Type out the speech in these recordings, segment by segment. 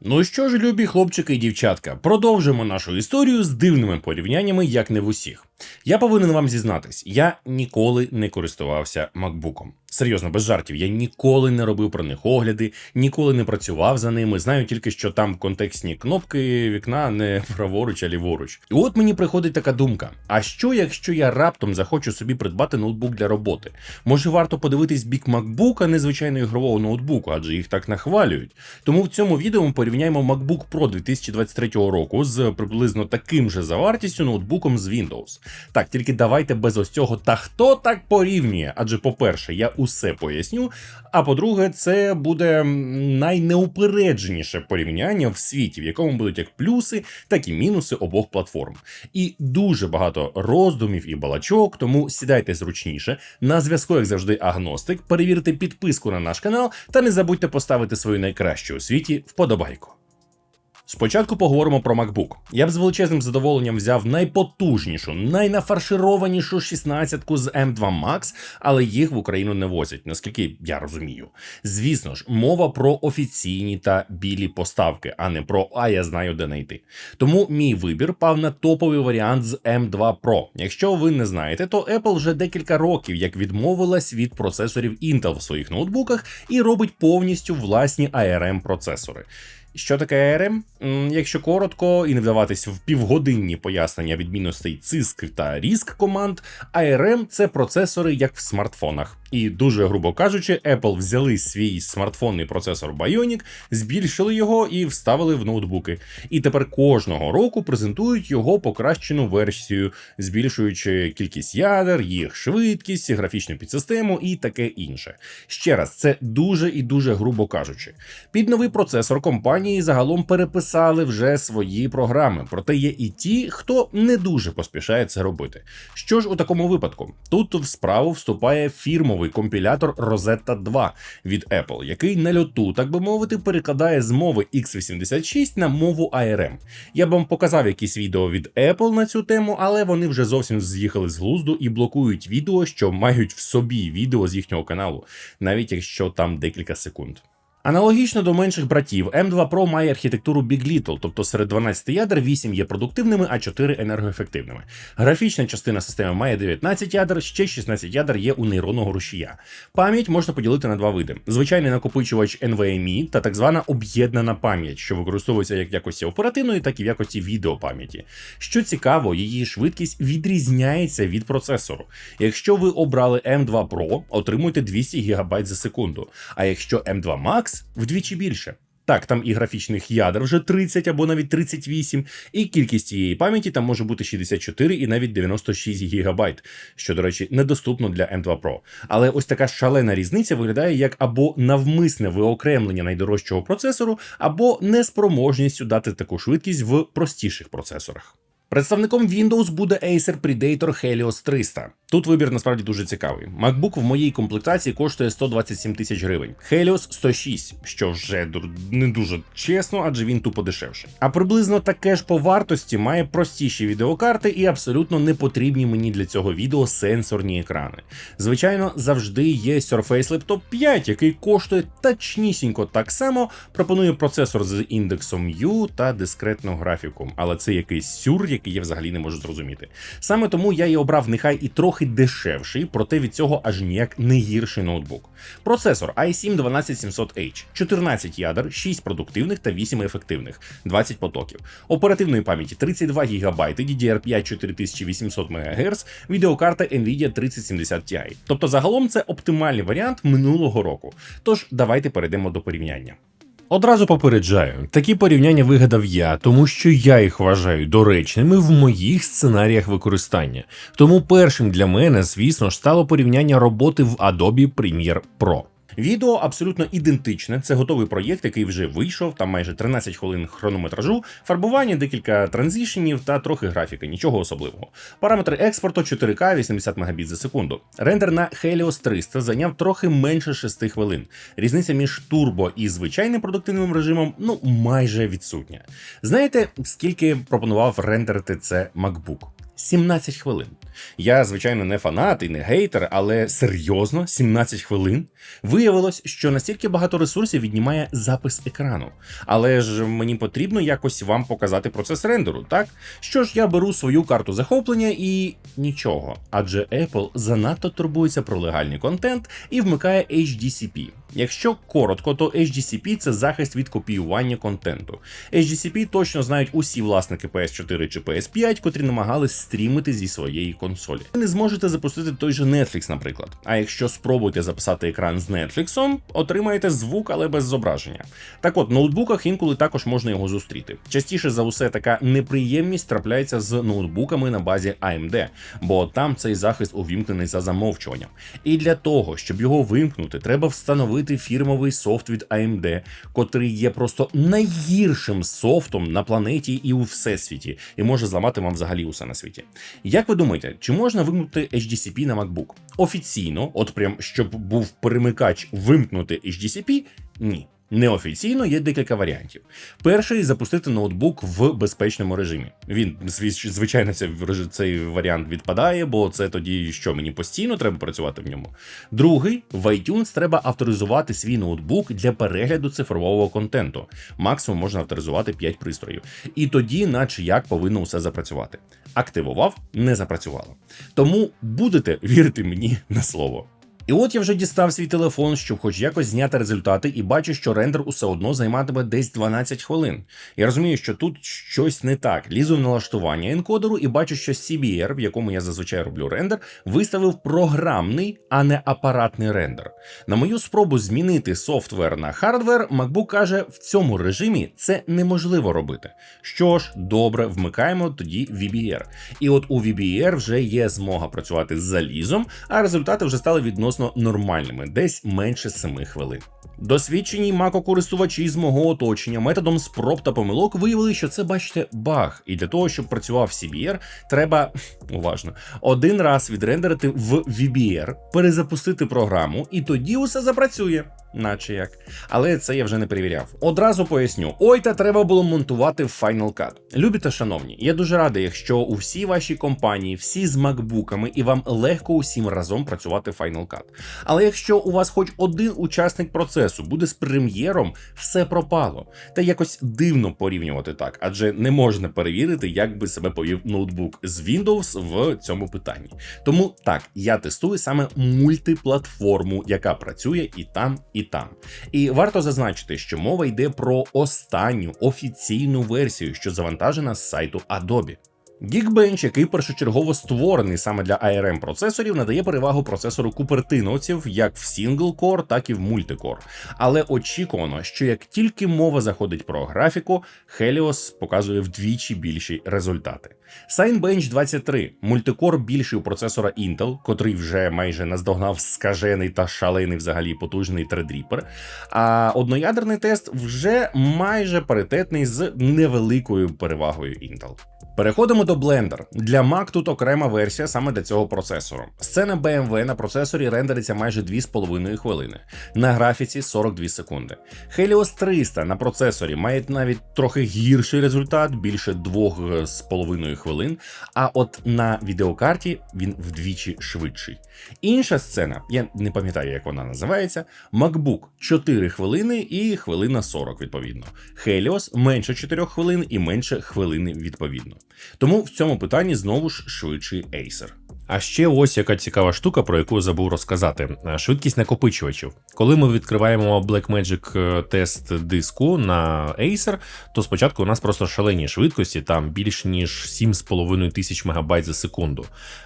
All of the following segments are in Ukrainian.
Ну що ж, любі хлопчики і дівчатка, продовжимо нашу історію з дивними порівняннями, як не в усіх. Я повинен вам зізнатись, я ніколи не користувався макбуком. Серйозно, без жартів, я ніколи не робив про них огляди, ніколи не працював за ними. Знаю тільки, що там контекстні кнопки вікна не праворуч, а ліворуч. І от мені приходить така думка: а що, якщо я раптом захочу собі придбати ноутбук для роботи? Може, варто подивитись бік MacBook, а не звичайного ігрового ноутбуку, адже їх так нахвалюють. Тому в цьому відео ми порівняємо MacBook Pro 2023 року з приблизно таким же за вартістю ноутбуком з Windows. Так, тільки давайте без ось цього та хто так порівнює. Адже, по-перше, я усе поясню. А по-друге, це буде найнеупередженіше порівняння в світі, в якому будуть як плюси, так і мінуси обох платформ. І дуже багато роздумів і балачок, тому сідайте зручніше. На зв'язку, як завжди, агностик. Перевірте підписку на наш канал та не забудьте поставити свою найкращу у світі вподобайку. Спочатку поговоримо про MacBook. Я б з величезним задоволенням взяв найпотужнішу, найнафаршированішу 16-ку з M2 Max, але їх в Україну не возять, наскільки я розумію. Звісно ж, мова про офіційні та білі поставки, а не про а я знаю де знайти. Тому мій вибір пав на топовий варіант з M2 Pro. Якщо ви не знаєте, то Apple вже декілька років як відмовилась від процесорів Intel в своїх ноутбуках і робить повністю власні ARM процесори. Що таке ARM? Якщо коротко і не вдаватись в півгодинні пояснення відмінностей CISC та RISC команд, ARM – це процесори як в смартфонах. І дуже грубо кажучи, Apple взяли свій смартфонний процесор Bionic, збільшили його і вставили в ноутбуки. І тепер кожного року презентують його покращену версію, збільшуючи кількість ядер, їх швидкість, графічну підсистему і таке інше. Ще раз, це дуже і дуже грубо кажучи. Під новий процесор компанії загалом переписали вже свої програми, проте є і ті, хто не дуже поспішає це робити. Що ж у такому випадку? Тут в справу вступає фірмовий компілятор Rosetta 2 від Apple, який на льоту, так би мовити, перекладає з мови x86 на мову ARM. Я б вам показав якісь відео від Apple на цю тему, але вони вже зовсім з'їхали з глузду і блокують відео, що мають в собі відео з їхнього каналу, навіть якщо там декілька секунд. Аналогічно до менших братів, M2 Pro має архітектуру Big Little, тобто серед 12 ядер 8 є продуктивними, а 4 енергоефективними. Графічна частина системи має 19 ядер, ще 16 ядер є у нейронного рушія. Пам'ять можна поділити на два види: звичайний накопичувач NVMe та так звана об'єднана пам'ять, що використовується як в якості оперативної, так і в якості відеопам'яті. Що цікаво, її швидкість відрізняється від процесору. Якщо ви обрали M2 Pro, отримуєте 200 ГБ за секунду. А якщо M2 Max вдвічі більше. Так, там і графічних ядер вже 30 або навіть 38, і кількість цієї пам'яті там може бути 64 і навіть 96 ГБ, що, до речі, недоступно для M2 Pro. Але ось така шалена різниця виглядає як або навмисне виокремлення найдорожчого процесору, або неспроможністю дати таку швидкість в простіших процесорах. Представником Windows буде Acer Predator Helios 300. Тут вибір насправді дуже цікавий. MacBook в моїй комплектації коштує 127 тисяч гривень. Helios 106, що вже не дуже чесно, адже він тупо дешевший. А приблизно таке ж по вартості має простіші відеокарти і абсолютно не потрібні мені для цього відео сенсорні екрани. Звичайно, завжди є Surface Laptop 5, який коштує точнісінько так само, пропонує процесор з індексом U та дискретну графіку, але це якийсь сюр, який я взагалі не можу зрозуміти. Саме тому я і обрав нехай і трохи дешевший, проте від цього аж ніяк не гірший ноутбук. Процесор i7 12700H, 14 ядер, 6 продуктивних та 8 ефективних, 20 потоків. Оперативної пам'яті 32 ГБ, DDR5 4800 МГц, відеокарта Nvidia 3070 Ti. Тобто загалом це оптимальний варіант минулого року. Тож давайте перейдемо до порівняння. Одразу попереджаю, такі порівняння вигадав я, тому що я їх вважаю доречними в моїх сценаріях використання. Тому першим для мене, звісно ж, стало порівняння роботи в Adobe Premiere Pro. Відео абсолютно ідентичне. Це готовий проєкт, який вже вийшов. Там майже 13 хвилин хронометражу, фарбування, декілька транзішенів та трохи графіки, нічого особливого. Параметри експорту 4К 80 Мбіт за секунду. Рендер на Helios 300 зайняв трохи менше 6 хвилин. Різниця між турбо і звичайним продуктивним режимом ну майже відсутня. Знаєте, скільки пропонував рендерити це MacBook? 17 хвилин. Я, звичайно, не фанат і не гейтер, але серйозно, 17 хвилин. Виявилось, що настільки багато ресурсів віднімає запис екрану. Але ж мені потрібно якось вам показати процес рендеру, так? Що ж, я беру свою карту захоплення і нічого. Адже Apple занадто турбується про легальний контент і вмикає HDCP. Якщо коротко, то HDCP це захист від копіювання контенту. HDCP точно знають усі власники PS4 чи PS5, котрі намагались стрімити зі своєї консолі. Ви не зможете запустити той же Netflix, наприклад. А якщо спробуєте записати екран з Netflix, отримаєте звук, але без зображення. Так от, в ноутбуках інколи також можна його зустріти. Частіше за усе, така неприємність трапляється з ноутбуками на базі AMD, бо там цей захист увімкнений за замовчуванням. І для того, щоб його вимкнути, треба встановити фірмовий софт від AMD, котрий є просто найгіршим софтом на планеті і у всесвіті, і може зламати вам взагалі усе на світі. Як ви думаєте, чи можна вимкнути HDCP на MacBook? Офіційно, от прям щоб був перемикач вимкнути HDCP? Ні. Неофіційно є декілька варіантів. Перший запустити ноутбук в безпечному режимі. Він звичайно реж- цей варіант відпадає, бо це тоді що мені постійно треба працювати в ньому. Другий в iTunes треба авторизувати свій ноутбук для перегляду цифрового контенту. Максимум можна авторизувати 5 пристроїв. І тоді, наче як повинно усе запрацювати. Активував, не запрацювало. Тому будете вірити мені на слово. І от я вже дістав свій телефон, щоб хоч якось зняти результати, і бачу, що рендер усе одно займатиме десь 12 хвилин. Я розумію, що тут щось не так. Лізу в налаштування енкодеру і бачу, що CBR, в якому я зазвичай роблю рендер, виставив програмний, а не апаратний рендер. На мою спробу змінити софтвер на хардвер, MacBook каже, в цьому режимі це неможливо робити. Що ж, добре, вмикаємо тоді VBR. І от у VBR вже є змога працювати з залізом, а результати вже стали відносно нормальними, десь менше 7 хвилин. Досвідчені мако-користувачі з мого оточення методом спроб та помилок виявили, що це, бачите, баг. І для того, щоб працював CBR, треба уважно один раз відрендерити в VBR, перезапустити програму, і тоді усе запрацює. Наче як. Але це я вже не перевіряв. Одразу поясню: ой, та треба було монтувати в Final Cut. Любі та шановні, я дуже радий, якщо у всій вашій компанії, всі з макбуками, і вам легко усім разом працювати в Final Cut. Але якщо у вас хоч один учасник процесу буде з прем'єром, все пропало. Та якось дивно порівнювати так, адже не можна перевірити, як би себе повів ноутбук з Windows в цьому питанні. Тому так, я тестую саме мультиплатформу, яка працює і там, там. І варто зазначити, що мова йде про останню офіційну версію, що завантажена з сайту Adobe. Geekbench, який першочергово створений саме для ARM процесорів, надає перевагу процесору купертиновців як в сінгл-кор, так і в мультикор. Але очікувано, що як тільки мова заходить про графіку, Helios показує вдвічі більші результати. Signbench 23 мультикор більший у процесора Intel, котрий вже майже наздогнав скажений та шалений взагалі потужний Threadripper, А одноядерний тест вже майже паритетний з невеликою перевагою Intel. Переходимо до Blender. Для Mac тут окрема версія саме для цього процесору. Сцена BMW на процесорі рендериться майже 2,5 хвилини, на графіці 42 секунди. Helios 300 на процесорі має навіть трохи гірший результат, більше 2,5 хвилин. А от на відеокарті він вдвічі швидший. Інша сцена, я не пам'ятаю, як вона називається. MacBook 4 хвилини і хвилина 40 відповідно. Helios менше 4 хвилин і менше хвилини відповідно. Тому в цьому питанні знову ж швидший Acer. А ще ось яка цікава штука, про яку забув розказати: швидкість накопичувачів. Коли ми відкриваємо Blackmagic е, тест диску на Acer, то спочатку у нас просто шалені швидкості, там більш ніж 7,5 тисяч МБ за секунду.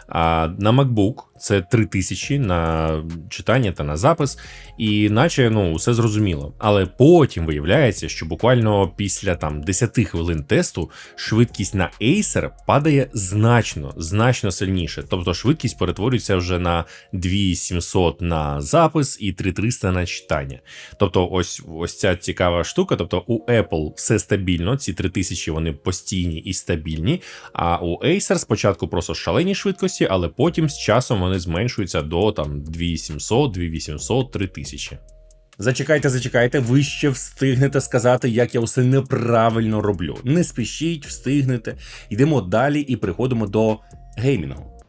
А на MacBook це 3000 на читання та на запис, і наче ну все зрозуміло. Але потім виявляється, що буквально після там 10 хвилин тесту швидкість на Acer падає значно, значно сильніше. Тобто швидкість перетворюється вже на 2700 на запис і 3300 на читання. Тобто, ось ось ця цікава штука. Тобто у Apple все стабільно, ці 3000 вони постійні і стабільні. А у Acer спочатку просто шалені швидкості, але потім з часом вони вони зменшуються до там 2700, 2800, 3000. Зачекайте, зачекайте, ви ще встигнете сказати, як я все неправильно роблю. Не спішіть, встигнете. Йдемо далі і приходимо до геймінгу.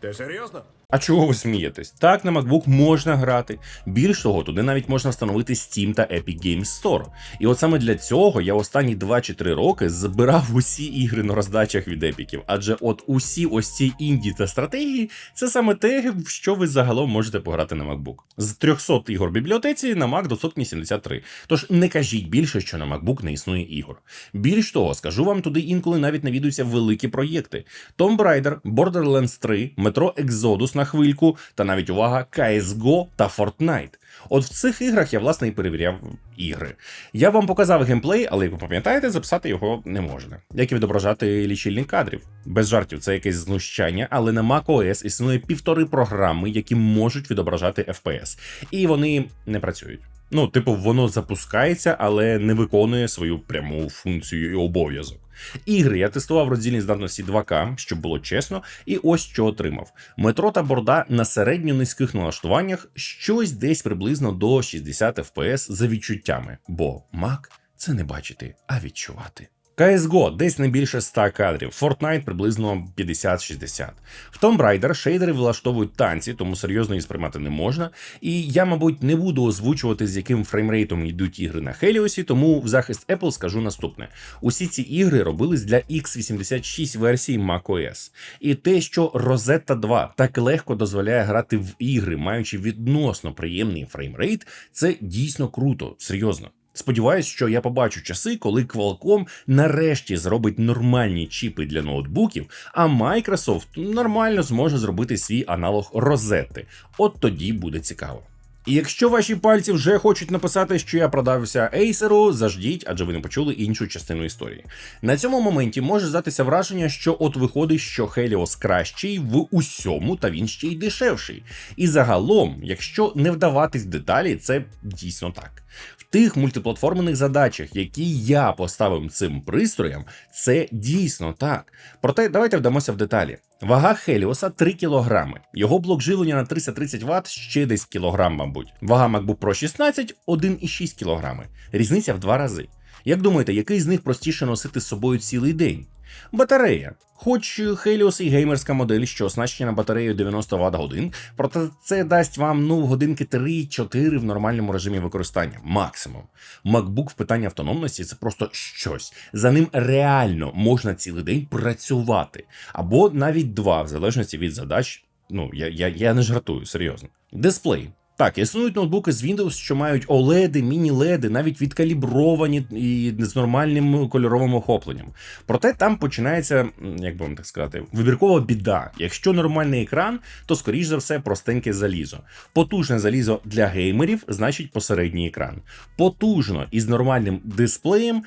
Ти серйозно? А чого ви смієтесь? Так, на MacBook можна грати. Більш того, туди навіть можна встановити Steam та Epic Games Store. І от саме для цього я останні 2 чи 3 роки збирав усі ігри на роздачах від епіків. Адже от усі ось ці інді та стратегії це саме те, в що ви загалом можете пограти на MacBook. З 300 ігор бібліотеці на Mac доступні 73. Тож не кажіть більше, що на MacBook не існує ігор. Більш того, скажу вам, туди інколи навіть навідуються великі проєкти: Tomb Raider, Borderlands 3, Metro Exodus на хвильку, та навіть увага, CSGO та Fortnite. От в цих іграх я власне і перевіряв ігри. Я вам показав геймплей, але як ви пам'ятаєте, записати його не можна. Як і відображати лічильник кадрів. Без жартів, це якесь знущання, але на macOS існує півтори програми, які можуть відображати FPS. І вони не працюють. Ну, типу, воно запускається, але не виконує свою пряму функцію і обов'язок. Ігри я тестував роздільні здатності 2К, щоб було чесно, і ось що отримав: метро та борда на середньо низьких налаштуваннях щось десь приблизно до 60 FPS за відчуттями, бо Mac – це не бачити, а відчувати. CSGO десь не більше 100 кадрів, Fortnite приблизно 50-60. В Tomb Raider шейдери влаштовують танці, тому серйозно їх сприймати не можна. І я, мабуть, не буду озвучувати, з яким фреймрейтом йдуть ігри на Helios, тому в захист Apple скажу наступне: усі ці ігри робились для x86 версії macOS. І те, що Rosetta 2 так легко дозволяє грати в ігри, маючи відносно приємний фреймрейт, це дійсно круто, серйозно. Сподіваюсь, що я побачу часи, коли Qualcomm нарешті зробить нормальні чіпи для ноутбуків, а Microsoft нормально зможе зробити свій аналог розети. От тоді буде цікаво. І якщо ваші пальці вже хочуть написати, що я продався Acer, заждіть, адже ви не почули іншу частину історії. На цьому моменті може здатися враження, що от виходить, що Helios кращий в усьому, та він ще й дешевший. І загалом, якщо не вдаватись в деталі, це дійсно так. Тих мультиплатформених задачах, які я поставив цим пристроям, це дійсно так. Проте давайте вдамося в деталі. Вага Хеліоса 3 кг. Його блок живлення на 330 Вт ще десь кілограм, мабуть. Вага MacBook Pro 16 1,6 кг. Різниця в два рази. Як думаєте, який з них простіше носити з собою цілий день? Батарея. Хоч Helios і геймерська модель, що оснащена батареєю 90 Вт годин, проте це дасть вам ну годинки 3-4 в нормальному режимі використання, максимум. MacBook в питанні автономності це просто щось. За ним реально можна цілий день працювати, або навіть два, в залежності від задач. Ну я, я, я не жартую, серйозно. Дисплей. Так, існують ноутбуки з Windows, що мають OLED, міні-леди, навіть відкалібровані і з нормальним кольоровим охопленням. Проте там починається, як би вам так сказати, вибіркова біда. Якщо нормальний екран, то скоріш за все простеньке залізо. Потужне залізо для геймерів значить посередній екран. Потужно і з нормальним дисплеєм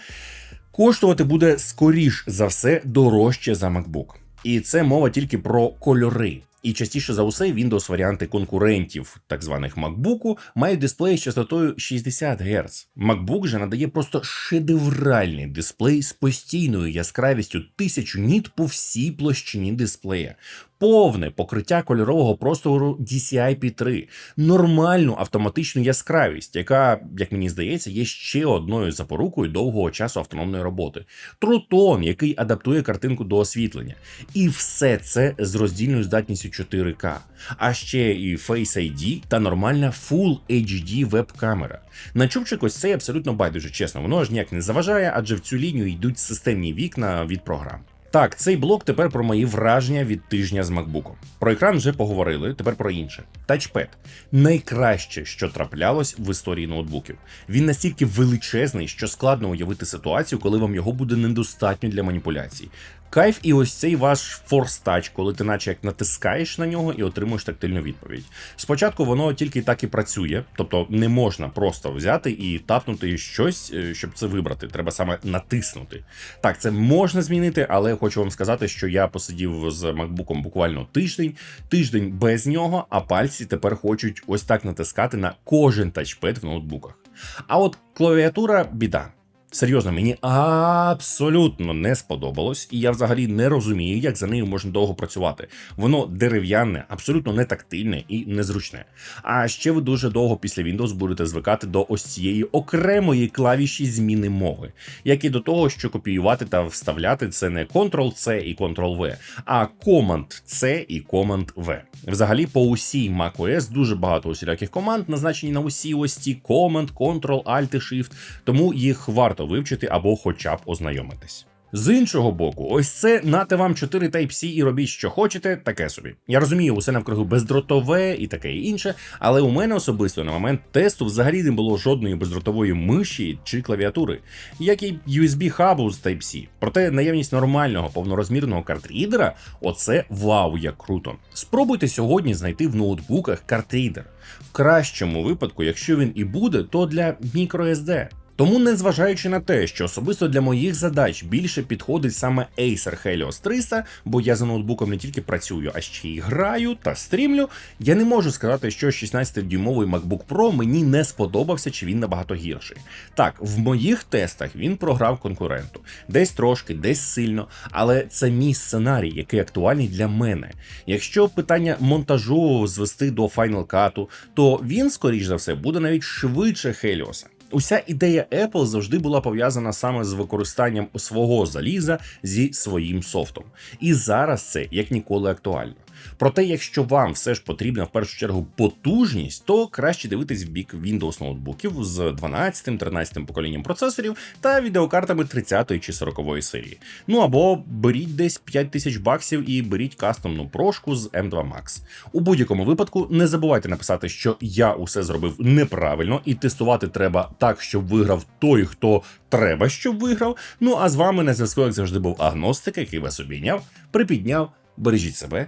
коштувати буде скоріш за все дорожче за MacBook. І це мова тільки про кольори. І частіше за усе Windows варіанти конкурентів, так званих MacBook, мають дисплей з частотою 60 Гц. MacBook же надає просто шедевральний дисплей з постійною яскравістю 1000 ніт по всій площині дисплея. Повне покриття кольорового простору DCI-P3, нормальну автоматичну яскравість, яка, як мені здається, є ще одною запорукою довгого часу автономної роботи. Трутон, який адаптує картинку до освітлення. І все це з роздільною здатністю 4К. А ще і Face ID та нормальна Full HD веб-камера. На чубчик ось цей абсолютно байдуже, чесно, воно аж ніяк не заважає, адже в цю лінію йдуть системні вікна від програм. Так, цей блок тепер про мої враження від тижня з MacBook. Про екран вже поговорили, тепер про інше. Тачпед найкраще, що траплялось в історії ноутбуків. Він настільки величезний, що складно уявити ситуацію, коли вам його буде недостатньо для маніпуляцій. Кайф і ось цей ваш Touch, коли ти наче як натискаєш на нього і отримуєш тактильну відповідь. Спочатку воно тільки так і працює, тобто не можна просто взяти і тапнути щось, е, щоб це вибрати. Треба саме натиснути. Так, це можна змінити, але хочу вам сказати, що я посидів з MacBook буквально тиждень, тиждень без нього, а пальці тепер хочуть ось так натискати на кожен тачпед в ноутбуках. А от клавіатура біда. Серйозно, мені абсолютно не сподобалось, і я взагалі не розумію, як за нею можна довго працювати. Воно дерев'яне, абсолютно не тактильне і незручне. А ще ви дуже довго після Windows будете звикати до ось цієї окремої клавіші зміни мови, як і до того, що копіювати та вставляти це не Ctrl-C і Ctrl-V, а Command-C і Command-V. Взагалі, по усій macOS дуже багато усіляких команд, назначені на усі ось ці Command, Ctrl, Alt, Shift, тому їх варто вивчити або хоча б ознайомитись. З іншого боку, ось це нате вам 4 Type-C і робіть, що хочете, таке собі. Я розумію, усе навкруги бездротове і таке інше, але у мене особисто на момент тесту взагалі не було жодної бездротової миші чи клавіатури, як і USB-хабу з Type-C. Проте наявність нормального повнорозмірного картрідера оце вау, як круто. Спробуйте сьогодні знайти в ноутбуках картрідер. В кращому випадку, якщо він і буде, то для microSD. Тому, незважаючи на те, що особисто для моїх задач більше підходить саме Acer Helios 300, бо я за ноутбуком не тільки працюю, а ще й граю та стрімлю, я не можу сказати, що 16-дюймовий MacBook Pro мені не сподобався чи він набагато гірший. Так, в моїх тестах він програв конкуренту, десь трошки, десь сильно, але це мій сценарій, який актуальний для мене. Якщо питання монтажу звести до Final Cut, то він, скоріш за все, буде навіть швидше Helios. Уся ідея Apple завжди була пов'язана саме з використанням свого заліза зі своїм софтом. І зараз це як ніколи актуально. Проте, якщо вам все ж потрібна в першу чергу потужність, то краще дивитись в бік Windows ноутбуків з 12-13 поколінням процесорів та відеокартами 30 чи 40 серії. Ну або беріть десь 5 тисяч баксів і беріть кастомну прошку з M2 Max. У будь-якому випадку не забувайте написати, що я усе зробив неправильно, і тестувати треба так, щоб виграв той, хто треба, щоб виграв. Ну а з вами на зв'язку, як завжди, був агностик, який вас обійняв, припідняв. Бережіть себе,